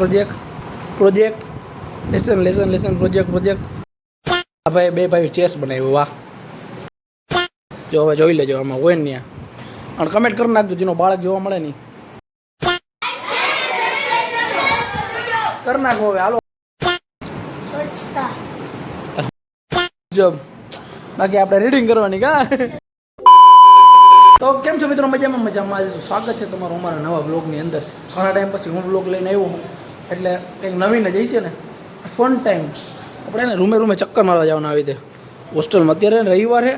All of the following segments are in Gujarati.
Project project lesson lesson lesson project project. આ ભાઈ બે ભાઈ ચેસ બનાવ્યું વાહ. જો હવે જોઈ લેજો આમાં હોય ને ત્યાં. અને કમેન્ટ કરી નાખજો જેનો બાળક જોવા મળે નહીં. કરી નાખો હવે હાલો. જો બાકી આપણે રીડિંગ કરવાની કા? તો કેમ છો મિત્રો? મજામાં મજામાં. આજે સ્વાગત છે તમારું અમારા નવા બ્લોગની અંદર. ઘણા ટાઈમ પછી હું બ્લોગ લઈને આવ્યો હું. એટલે કંઈક નવીન જ છે ને. ફન ટાઈમ આપણે એને રૂમે રૂમે ચક્કર મારવા જવાના આવી રીતે. હોસ્ટેલમાં અત્યારે રવિવાર છે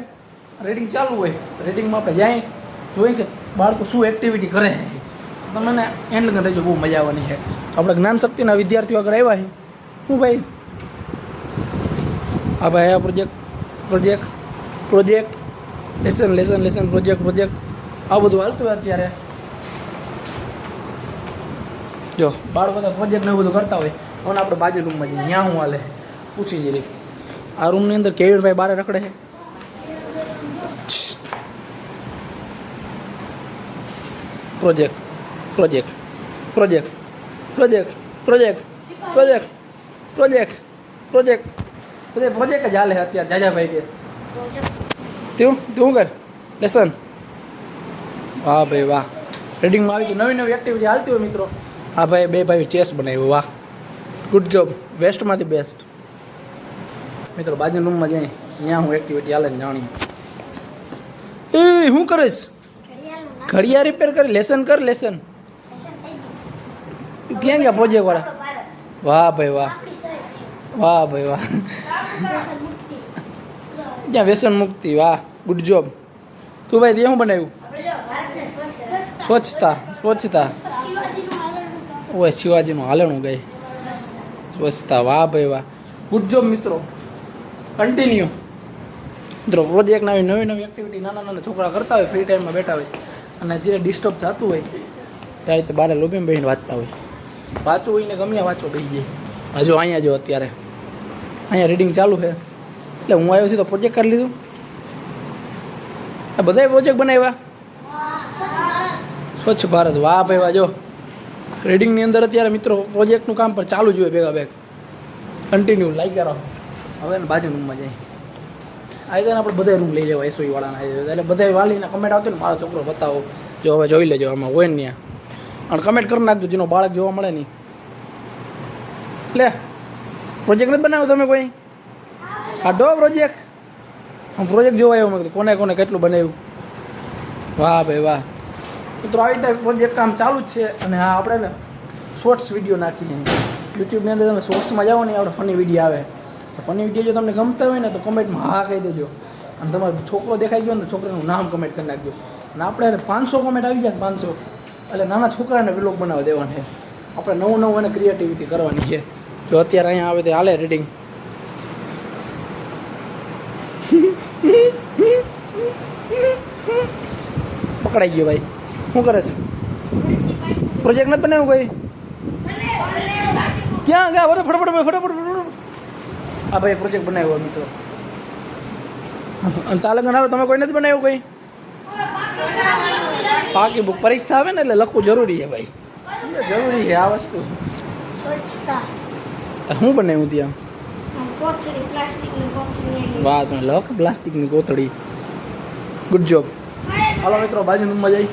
રીડિંગ ચાલુ હોય. રેડિંગમાં આપણે જાય જોઈએ કે બાળકો શું એક્ટિવિટી કરે તમને એન્ડ લગન રહેજો બહુ મજા આવવાની છે. આપણે જ્ઞાન શક્તિના વિદ્યાર્થીઓ આગળ આવ્યા છે. શું ભાઈ? આ ભાઈ આ project project project lesson lesson lesson project project આ બધું હાલતું હોય અત્યારે. જો, બાળકો તો પ્રોજેક્ટ ને એવું બધું કરતા હોય. અને આપણે બાજુ રૂમમાં જઈએ. ત્યાં હું હાલે. પૂછી જઈએ આ રૂમની અંદર કેવીરભાઈ બારે રખડે છે. Project project project project project project project project. બધે પ્રોજેક્ટ જ હાલે છે અત્યારે જાજાભાઈ કે. તું તું કર? લેસન. વાહ ભાઈ વાહ. રીડિંગમાં આવી છે. નવી નવી એક્ટિવિટી હાલતી હોય મિત્રો. હા ભાઈ, બે ભાઈ ચેસ બનાવ્યું, વાહ. ગુડ જોબ વેસ્ટમાંથી બેસ્ટ મિત્રો બાજુ રૂમમાં જઈ ત્યાં હું એક્ટિવિટી હાલે ને જાણીએ. એ, શું કરીશ? ઘડિયાળનું નામ ઘડિયા રિપેર કરી લેસન કર લેસન ફેશન થઈ ગયું ક્યાં ગયા પ્રોજેક્ટ વાળા? ભારત વાહ ભાઈ, વાહ. આપણી સર વાહ ભાઈ, વાહ. ફેશન મુક્તિ ત્યાં વ્યસન મુક્તિ, વાહ. ગુડ જોબ તું ભાઈ તે શું બનાવ્યું? આપણે જો ભારતને સ્વચ્છ સ્વચ્છતા સ્વચ્છતા. શિવાજીનું હાલરનું ઓય શિવાજીનું હાલણું ગઈ. સ્વચ્છતા વાહ ભાઈ વાહ ગુડ જોબ મિત્રો. કન્ટિન્યુ મિત્રો પ્રોજેક્ટ નવી નવી નવી એક્ટિવિટી નાના નાના છોકરા કરતા હોય ફ્રી ટાઈમમાં બેઠા હોય. અને જે ડિસ્ટર્બ થતું હોય ત્યારે તો બારે લોબીમાં બહેન વાંચતા હોય. વાંચવું હોય ને ગમ્યા વાંચો બેસી જાય હજુ અહીંયા જો અત્યારે. અહીંયા રીડિંગ ચાલુ છે. એટલે હું આવ્યો છું તો પ્રોજેક્ટ કરી લીધું. આ બધાય પ્રોજેક્ટ બનાવ્યા? સ્વચ્છ ભારત. વાહ ભાઈ વાહ જો. રીડિંગની અંદર અત્યારે મિત્રો પ્રોજેક્ટનું કામ પણ ચાલુ જ હોય ભેગા ભેગ. કન્ટિન્યુ લાગ્યા રહો હવે ને બાજુ રૂમમાં જાય આવી જાય આપણે બધા રૂમ લઈ લેવા એસોઈ વાળાના આવી એટલે બધા વાલીના કમેન્ટ આવતી ને મારો છોકરો બતાવો. જો હવે જોઈ લેજો આમાં હોય ને ત્યાં. અને કમેન્ટ કરી નાખજો જેનો બાળક જોવા મળે નહીં. લે પ્રોજેક્ટ નથી બનાવ્યો તમે કોઈ? કાઢો પ્રોજેક્ટ આમ પ્રોજેક્ટ જોવા આવ્યો મેં કોને કોને કેટલું બનાવ્યું? વાહ ભાઈ વાહ. મિત્રો આવી રીતે પ્રોજેક્ટ કામ ચાલુ જ છે અને હા આપણે ને શોર્ટ્સ વીડિયો નાખીએ યુટ્યુબની અંદર તમે શોર્ટ્સમાં જાઓ ને આપણે ફની વીડિયો આવે. ફની વીડિયો જો તમને ગમતા હોય ને તો કમેન્ટમાં હા કહી દેજો. અને તમારો છોકરો દેખાઈ ગયો ને છોકરાનું નામ કમેન્ટ કરી નાખજો. અને આપણે પાંચસો કમેન્ટ આવી જાય પાંચસો. એટલે નાના છોકરાને વ્લોગ બનાવવા દેવાના આપણે નવું નવું અને ક્રિએટિવિટી કરવાની છે. જો અત્યારે અહીંયા આવે તો હાલે રીડિંગ પકડાઈ ગયો ભાઈ. શું કરે છે પ્રોજેક્ટ નથી બનાવ્યું કોઈ ક્યાં ગયા ફટાફટ ફટાફટ ફટાફટ ફટાફટ આ ભાઈ પ્રોજેક્ટ બનાવ્યો મિત્રો અને તાલંગન આવે તમે કોઈ નથી બનાવ્યું કોઈ પાકી બુક પરીક્ષા આવે ને એટલે લખવું જરૂરી છે ભાઈ. એ જરૂરી છે આ વસ્તુ. સ્વચ્છતા. શું બનાવ્યું ત્યાં? આમ કોથળી પ્લાસ્ટિકની કોથળી એની. વાહ તમે લખ પ્લાસ્ટિકની કોથળી. ગુડ જોબ હાલો મિત્રો બાજુ રૂમમાં જઈ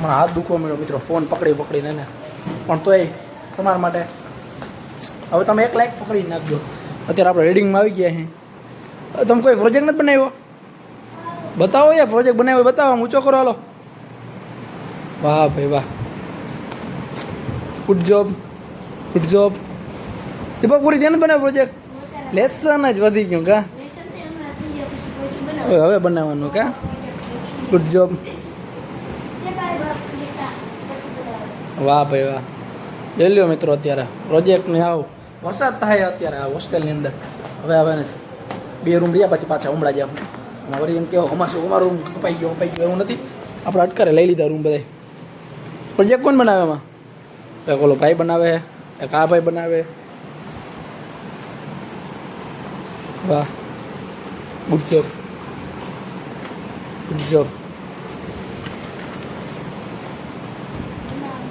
મને હાથ દુખવા મળ્યો મિત્રો. ફોન પકડી પકડીને ને પણ તોય તમારા માટે હવે તમે એક લાઈક પકડી નાખજો. અત્યારે આપણે રીડિંગમાં આવી ગયા છે તમે કોઈ પ્રોજેક્ટ નથી બનાવ્યો? બતાવો યાર પ્રોજેક્ટ બનાવ્યો બતાવો ઊંચો કરો હાલો. વાહ ભાઈ વાહ. Good job good job Deepak પૂરી ધ્યાન બનાવ્યો પ્રોજેક્ટ લેસન જ વધી ગયું કા? હવે બનાવવાનું કા? ગુડ જોબ તે કાંઈ બાપ લેતા પછી બનાવો વાહ ભાઈ વાહ. જોઈ લ્યો મિત્રો અત્યારે પ્રોજેક્ટને આવ. વરસાદ થાય અત્યારે આ હોસ્ટેલની અંદર. હવે હવે બે રૂમ રહ્યા, પછી પાછા ઉમળા જાવ અને વળી એમ કહો અમારું અમારો રૂમ કપાઈ ગયો કપાઈ ગયો એવું નથી. આપણે અટકારે લઈ લીધા રૂમ બધા પ્રોજેક્ટ કોણ બનાવે એમાં એક ઓલો ભાઈ બનાવે, એક આ ભાઈ બનાવે. વાહ. ગુડ જોબ ગુડ જોબ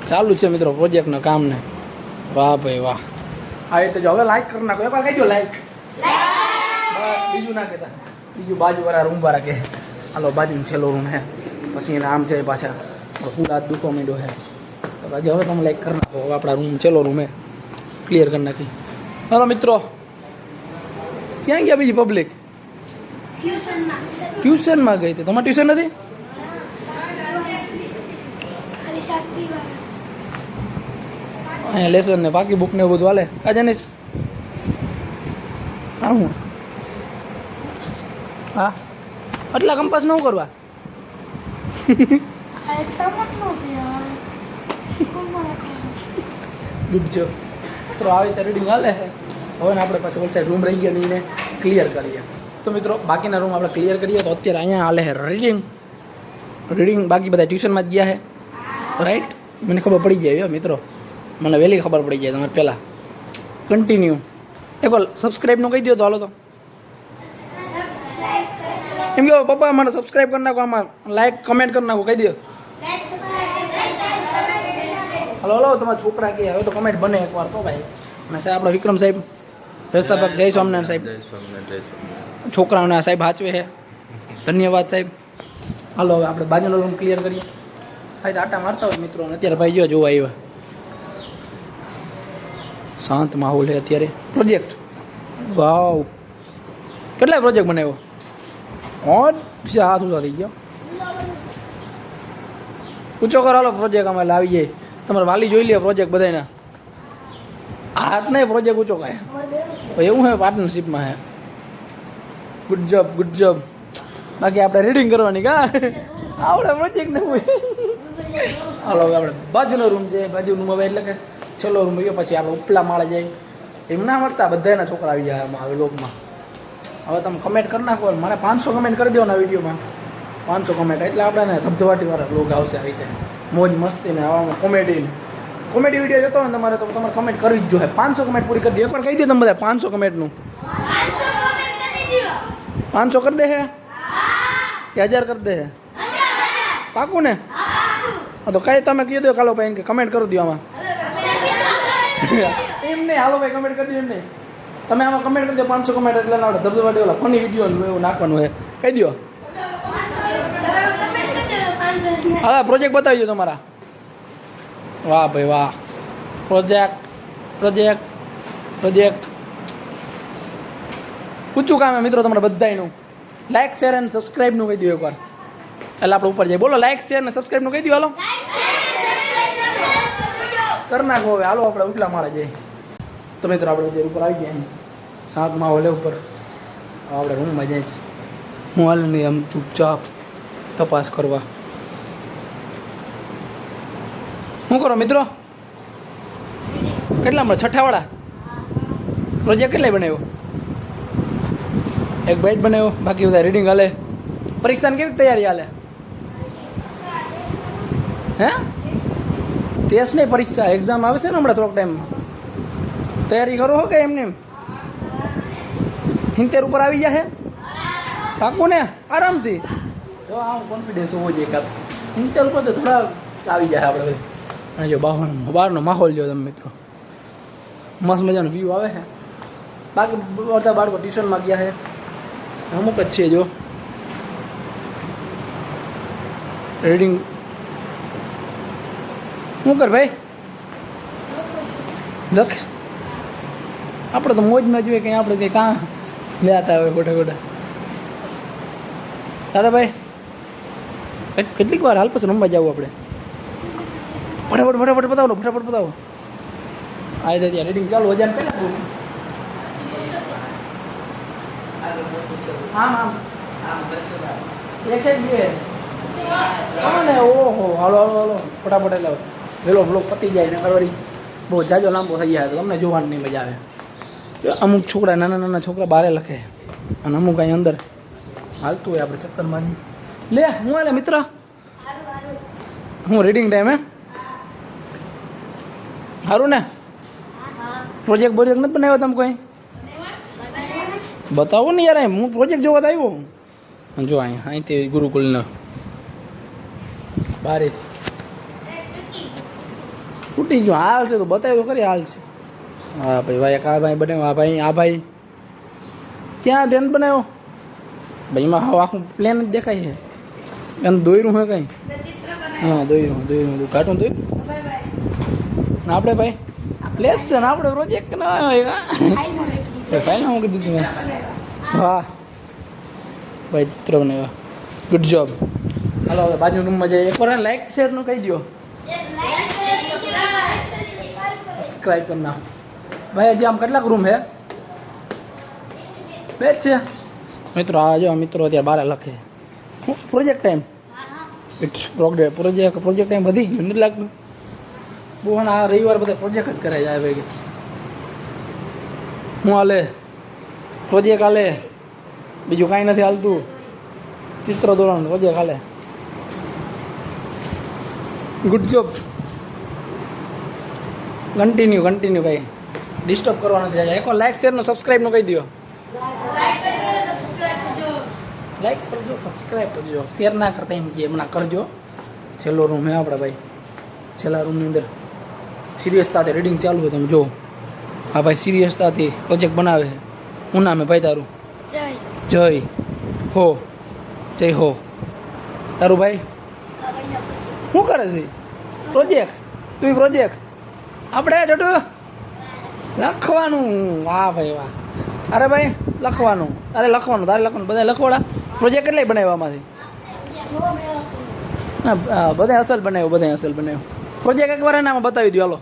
ચાલુ છે મિત્રો પ્રોજેક્ટના કામને. વાહ ભાઈ વાહ. આ રીતે જો હવે લાઈક કરી નાખો. એકવાર કહેજો લાઈક બસ બીજું ના કહેતા. બીજું બાજુવાળા રૂમ વાળા કે હાલો બાજુનો છેલ્લો રૂમ હે. પછી એને આમ જાય પાછા. પૂરા દુખો માંડ્યો હે. તો પછી હવે તમે લાઈક કરી નાખો. હવે આપણા રૂમ છેલ્લો રૂમ હે. ક્લિયર કરી નાખી. હાલો મિત્રો. ક્યાં ગયા બીજી પબ્લિક ટ્યુશનમાં ટ્યુશનમાં ગઈ હતી. તમારે ટ્યુશન નથી? ખાલી શાક પીવા. અહીંયા લેસન ને બાકી બુક ને બધું હાલે? આ જનીશ. હા હું? હા? આટલા કંપાસ ન કરવા? આ એક સામાનનો છે યાર. કોણમાં રાખવાનું? ગુડ જો. મિત્રો આવી રીતે રીડિંગ હાલે છે. હવે ને આપણે પાછું વલસાડ રૂમ રહી ગયા ને એને ક્લિયર કરીએ. તો મિત્રો બાકીના રૂમ આપણે ક્લિયર કરીએ તો અત્યારે અહીંયા હાલે છે રીડિંગ રીડિંગ બાકી બધા ટ્યુશનમાં જ ગયા છે. રાઈટ મને ખબર પડી જાય મિત્રો. મને વહેલી ખબર પડી જાય તમારે પહેલાં. કન્ટિન્યુ એક વાર સબસ્ક્રાઈબનું કહી દો તો હાલો તો. એમ કહો પપ્પા મને સબસ્ક્રાઈબ કરી નાખો આમાં. લાઈક કમેન્ટ કરી નાખો કહી દો હલો હલો તમારા છોકરા કે હવે તો કમેન્ટ બને એકવાર તો ભાઈ. અને સાહેબ આપણો વિક્રમ સાહેબ રસ્તા પર જય સ્વામિનારાયણ સાહેબ. છોકરાઓને આ સાહેબ હાચવે છે. ધન્યવાદ સાહેબ. હાલો હવે આપણે બાજુનો રૂમ ક્લિયર કરીએ. ભાઈ તો આટા મારતા હોય મિત્રો અત્યારે ભાઈ જો જોવા આવ્યા. શાંત માહોલ છે અત્યારે. પ્રોજેક્ટ વાવ કેટલા પ્રોજેક્ટ બનાવ્યો? ઓર હાથ ઊંચો થઈ ગયો? ઊંચો કરો, હાલો પ્રોજેક્ટ અમે લાવી જાય તમારે વાલી જોઈ લે પ્રોજેક્ટ બધાના હાથ નહીં પ્રોજેક્ટ ઊંચો કાંઈ. એવું હે પાર્ટનરશિપમાં હે. ગુડ જોબ ગુડ જોબ બાકી આપણે રીડિંગ કરવાની કા? આવડે પ્રોજેક્ટ ને હાલો આપણે બાજુનો રૂમ છે. બાજુ રૂમ હવે એટલે કે છેલ્લો રૂમ ગયો પછી આપણે ઉપલા માળે જાય એમ ના મળતા બધાના છોકરા આવી જાય આમાં હવે લોકમાં. હવે તમે કમેન્ટ કરી નાખો મને પાંચસો કમેન્ટ કરી દો ને વિડીયોમાં. પાંચસો કમેન્ટ એટલે આપણે ને ધબધબાટીવાળા લોક આવશે આવી રીતે. મોજ મસ્તી ને હવામાં કોમેડી કોમેડી વીડિયો જોતો હોય તમારે તો તમારે કમેન્ટ કરવી જ જોઈએ. પાંચસો કમેન્ટ પૂરી કરી દે. એકવાર કહી દે તમે બધા પાંચસો કમેન્ટનું પાંચસો કરી દે. હે? કે હજાર કરી દે હે? પાકું ને? હા તો કઈ તમે કહી દો કાલો ભાઈ કે કમેન્ટ કરી દો આમાં. એમ નહીં હાલો ભાઈ કમેન્ટ કરી દો એમ નહીં તમે આમાં કમેન્ટ કરી દો, પાંચસો કમેન્ટ એટલે ના આવડે. ધબધબાટી ઓલા ફની વીડિયો એવું નાખવાનું હોય. કહી દો. હા પ્રોજેક્ટ બતાવી દો તમારા. વાહ ભાઈ, વાહ. પ્રોજેક્ટ પ્રોજેક્ટ પ્રોજેક્ટ ઊંચું કામ મિત્રો તમારે બધાયનું. લાઈક શેર અને સબસ્ક્રાઈબનું કહી દો એકવાર. એટલે આપણે ઉપર જઈએ. બોલો લાઈક શેર અને સબસ્ક્રાઈબનું કહી દો, હાલો. કરી નાખો હવે. હાલો, આપણે ઉઠલા માળે જઈએ. તો મિત્રો, આપણે જે ઉપર આવી ગયા અહીં. હોલે ઉપર. આપણે રૂમમાં છે હું હાલ નહીં આમ ચૂપચાપ તપાસ કરવા. શું કરો મિત્રો? કેટલા મળે? છઠ્ઠાવાળા? પ્રોજેક્ટ કેટલાય બનાવ્યો? એક બેટ બનાવ્યો. બાકી બધા રીડિંગ હાલે. પરીક્ષાની કેવી તૈયારી હાલે? હે? ટેસ્ટ નહીં પરીક્ષા એક્ઝામ આવે છે ને હમણાં થોડોક ટાઈમ તૈયારી કરો હો કે એમને? એમ હિંતેર ઉપર આવી જશે પાકું ને આરામથી? જો આમ કોન્ફિડન્સ હોવો જોઈએ કાં હિંતેર ઉપર તો થોડા આવી જાય આપણે. અને જો બહાર બહારનો માહોલ જો તમે મિત્રો. મસ્ત મજાનો વ્યૂ આવે છે બાકી બધા બાળકો ટ્યુશનમાં ગયા છે અમુક જ છે જો. રીડિંગ શું કર ભાઈ? લખીશ. આપણે તો મોજમાં જોઈએ કંઈ આપણે કંઈ કાં લેતા હોય ખોટા ખોટા દાદા ભાઈ કેટલીક વાર હાલ પછી રમવા જવું આપણે? ફટાફટ ફટાફટ બતાવો ફટાફટ બતાવો. આ રીતે ત્યાં રેડિંગ ચાલુ હજાર પહેલાં આમ આમ. એક એક બે. ઓહો, હાલો હાલો હાલો. ફટાફટ એટલે વેલો બ્લોક પતી જાય ને વળી બહુ જાજો લાંબો થઈ જાય તો તમને જોવાની નહીં મજા આવે. અમુક છોકરા, નાના નાના છોકરા બારે લખે. અને અમુક અહીં અંદર હાલતું હોય આપણે ચક્કર મારી લે, હું હાલે મિત્ર? હું રીડિંગ ટાઈમ હે? સારું ને? પ્રોજેક્ટ બોજેક્ટ નથી બનાવ્યો તમે કોઈ? બતાવો ને યાર, હું પ્રોજેક્ટ જોવા આવ્યો. જો અહીં, અહીંથી ગુરુકુલનો બારે તૂટી ગયું. હાલ છે તો બતાવ્યું કરી હાલ છે. હા ભાઈ ભાઈ આ ભાઈ બનાવ્યો આ ભાઈ આ ભાઈ. ક્યાં ધ્યાન બનાવ્યો? ભાઈ, એમાં હવે આખું પ્લેન જ દેખાય છે. એમ દોયરું હોય કંઈ? હા, દોયરું દોયરું કાટું દોયરું? ને આપણે ભાઈ? પ્લેસ છે ને આપણે પ્રોજેક્ટ ના હોય ફાઇલમાં હું કીધું મેં વાહ ભાઈ, ચિત્ર બનાવ્યા. ગુડ જોબ હાલો, હવે બાજુ રૂમમાં જઈએ. એકવાર લાઈક શેરનું કહી દો સબસ્ક્રાઈબ કરી નાખો ભાઈ હજી આમ કેટલાક રૂમ છે બે જ છે મિત્રો આ જો મિત્રો ત્યાં બારે લખે project time it's project project project time વધી ગયું નથી લાગતું બહુ પણ આ રવિવાર બધા પ્રોજેક્ટ જ કરાય જાય ભાઈ. હું હાલે? પ્રોજેક્ટ હાલે? બીજું કાંઈ નથી હાલતું. ચિત્ર દોરવાનું પ્રોજેક્ટ હાલે. ગુડ જોબ કન્ટિન્યુ કન્ટિન્યુ ભાઈ. ડિસ્ટર્બ કરવા નથી. જાય એકવાર લાઈક શેર નો સબસ્ક્રાઈબનું કહી દો લાઈક કરજો સબસ્ક્રાઈબ કરજો. શેર ના કરતા એમ કે એમના કરજો. છેલ્લો રૂમ હે આપણે ભાઈ. છેલ્લા રૂમની અંદર સિરિયસતાથી રીડિંગ ચાલુ હોય તમે જો હા ભાઈ સિરિયસતાથી પ્રોજેક્ટ બનાવે છે. હું નામે ભાઈ તારું? જય. જય હો. જય હો. તારું ભાઈ? શું કરે છે? પ્રોજેક્ટ તું પ્રોજેક્ટ આપણે જોટું લખવાનું. વાહ ભાઈ વાહ. અરે ભાઈ લખવાનું. અરે લખવાનું તારે લખવાનું. બધા લખવાડા? પ્રોજેક્ટ કેટલાય બનાવવામાંથી ના બધા અસલ બનાવ્યું બધા અસલ બનાવ્યું. પ્રોજેક્ટ એકવાર એને આમાં બતાવી દો હાલો.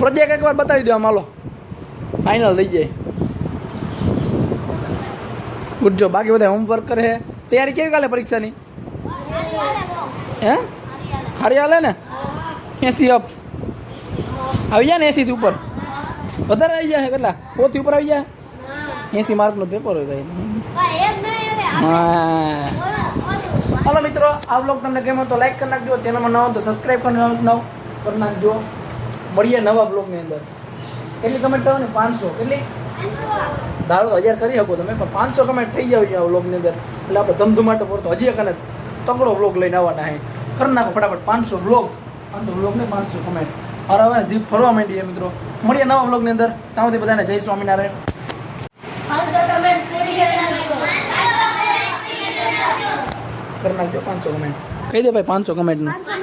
પ્રોજેક્ટ એકવાર બતાવી દો આમાં હાલો. ફાઇનલ થઈ જાય. ગુડ જો બાકી બધા હોમવર્ક કરે છે. તૈયારી કેવી કાલે પરીક્ષાની? હે? હારી હાલે ને? એસી અપ. આવી જાય ને એસીથી ઉપર. વધારે આવી જાય કેટલા? પોથી ઉપર આવી જાય? એસી માર્કનું પેપર હોય ભાઈ. હા. હાલો મિત્રો, આ બ્લોગ તમને ગમ્યો તો લાઈક કરી નાખજો. ચેનલમાં નવો તો સબસ્ક્રાઈબ કરી નવ કરી નાખજો. મળીએ નવા બ્લોગની અંદર. કેટલી કમેન્ટ કરો ને? પાંચસો. કેટલી? ધારો તો હજાર કરી શકો તમે, પણ પાંચસો કમેન્ટ થઈ જાવ આ વ્લોગની અંદર. એટલે આપણે ધમધમાટો પડતો હજી એક તગડો વ્લોગ લઈને આવવાના હે કરી નાખો ફટાફટ પાંચસો વ્લોગ પાંચસો વ્લોગ ને પાંચસો કમેન્ટ અરે હવે જીભ ફરવા માંડીએ મિત્રો. મળીએ નવા બ્લોગની અંદર. ત્યાં સુધી બધાને જય સ્વામિનારાયણ. કમેન્ટ કરી નાખજો. પાંચસો કમેન્ટ કહી દે ભાઈ પાંચસો કમેન્ટનું પાંચસો